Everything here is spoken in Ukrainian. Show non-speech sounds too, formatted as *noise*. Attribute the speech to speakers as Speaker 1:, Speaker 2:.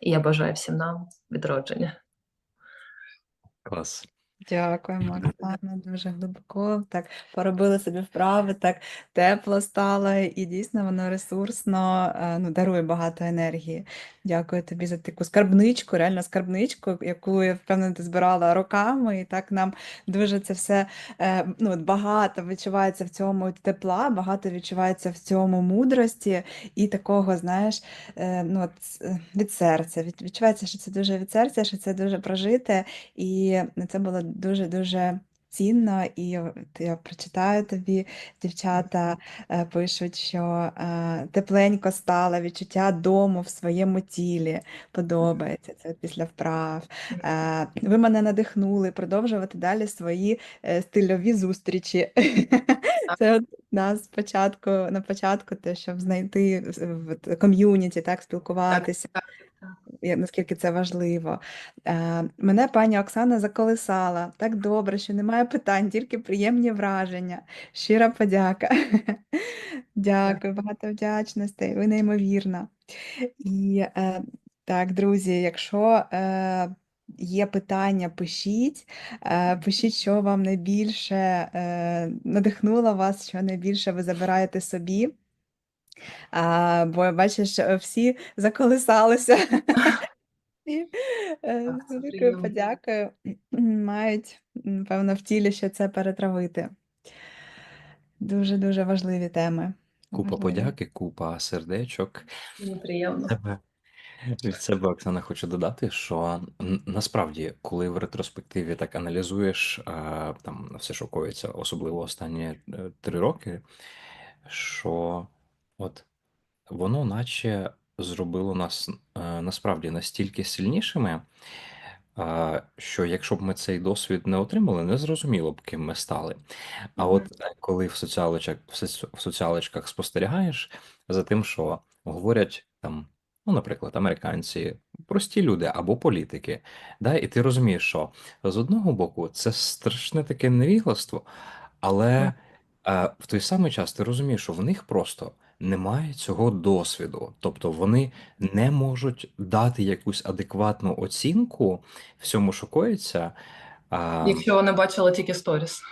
Speaker 1: І я бажаю всім нам відродження.
Speaker 2: Клас.
Speaker 3: Дякуємо, Оксана, дуже глибоко. Так поробили собі вправи, так тепло стало, і дійсно воно ресурсно е, ну, дарує багато енергії. Дякую тобі за таку скарбничку, реально скарбничку, яку я впевнена, ти збирала роками, і так нам дуже це все е, ну, багато відчувається в цьому тепла, багато відчувається в цьому мудрості і такого, знаєш, е, ну, от, від серця. Відчувається, що це дуже від серця, що це дуже прожите. І це було дуже-дуже цінно. І я прочитаю тобі, дівчата е, пишуть, що е, тепленько стало, відчуття дому в своєму тілі подобається. Це після вправ. Е, Ви мене надихнули продовжувати далі свої стильові зустрічі. Це да, спочатку, на початку, те, щоб знайти в ком'юніті, так, спілкуватися
Speaker 1: так, так.
Speaker 3: Наскільки це важливо. Е, Мене пані Оксана заколисала. Так добре, що немає питань, тільки приємні враження. Щира подяка. *laughs* Дякую, багато вдячностей. Ви неймовірна. І е, так, друзі, якщо е, є питання, пишіть. Пишіть, що вам найбільше надихнуло вас, що найбільше ви забираєте собі. А, бо бачиш, е, всі заколисалися. *laughs* І е, з великою подякою мають, напевно, в тілі ще це перетравити. Дуже-дуже важливі теми.
Speaker 2: Купа
Speaker 3: Важливі.
Speaker 2: подяки, купа сердечок.
Speaker 1: Мені приємно.
Speaker 2: Себе. Від себе, Оксана, хочу додати, що насправді, коли в ретроспективі так аналізуєш, там все шокується, особливо останні е, три роки, що от воно наче зробило нас е, насправді настільки сильнішими, що якщо б ми цей досвід не отримали, не зрозуміло б, ким ми стали. А
Speaker 1: Мгм.
Speaker 2: от е, коли в соціалочках, в соц- в соціалочках спостерігаєш за тим, що говорять там, ну, наприклад, американці, прості люди або політики, да, і ти розумієш, що з одного боку це страшне таке невігластво, але е, в той самий час ти розумієш, що в них просто немає цього досвіду, тобто вони не можуть дати якусь адекватну оцінку всьому, що коїться. а,
Speaker 1: Якщо вони бачили тільки сторіс.